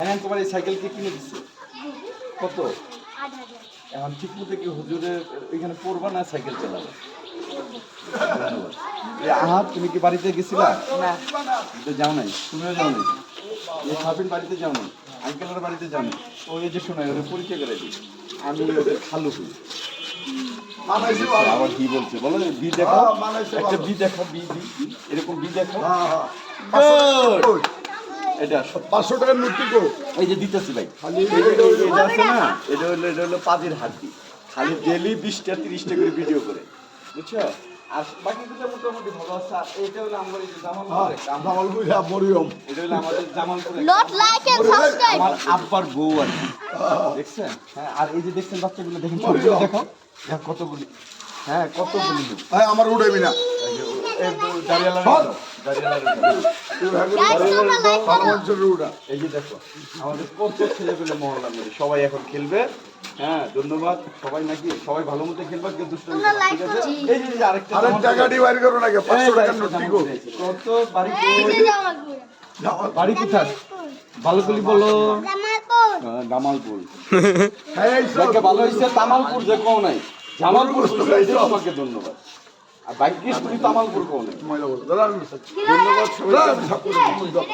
হ্যাঁ তোমার এই সাইকেল কে কিনে দিচ্ছে কত? এখন ঠিক মতো কি হুজুরের এখানে পড়বা না সাইকেল চালাবে? আহাত তুমি কি বাড়িতে গেছিলা? না। যাও নাই তুমিও যাও নাই। এই সাবিন বাড়িতে যাও নাই আঙ্কেলের বাড়িতে যাও নাই। ও এই যে শোনায় ওদের পরিচয় করে দিই। আমি ওদের খালু হই। ভালো। আবার কি বলছে? বলো বি দেখো হ্যাঁ, একটা বি দেখো বি বি বি। এরকম বি দেখো হ্যাঁ, হ্যাঁ। Good! ওই, এটা পাঁচশো টাকার কো এই যে দিতেছি ভাই। খালি এটা আছে না? এটা হলো এটা হলো পাজির হাড্ডি। খালি ডেলি বিশটা তিরিশটা করে ভিডিও করে। বুঝছ? আর বাকি মোটামুটি ভালো আছে। আর এটা হলো আমার এই যে জামালপুরে কাম- জামাল এটা হলো আমাদের জামালপুরে নট লাইক এন্ড সাবস্ক্রাইব আমার আব্বার বউ আর কি। দেখছেন? হ্যাঁ আর এই যে দেখছেন বাচ্চাগুলো দেখেন দেখো। দেখো কতগুলি। হ্যাঁ কতগুলি। হ্যাঁ আমার উঠাবি না। এই যে দেখো আমাদের কত মহল্লা সবাই এখন খেলবে হ্যাঁ ধন্যবাদ সবাই নাকি সবাই ভালো মতো খেলবে কেউ দুষ্ট ঠিক আছে এই যে এই আরেকটা আরেক বাইর করো নাকি এই পাঁচশো যে টাকার একটা নোটটি জামা কো পড়েছে। কত বাড়ি কোথায় ভালো বলো জামালপুর হ্যাঁ, হ্যাঁ ভালো হয়েছে তামালপুর যে কও নাই জামালপুর তোমাকে ধন্যবাদ আর বাইক দিয়ে শুধু বলো। দাদা ধন্যবাদ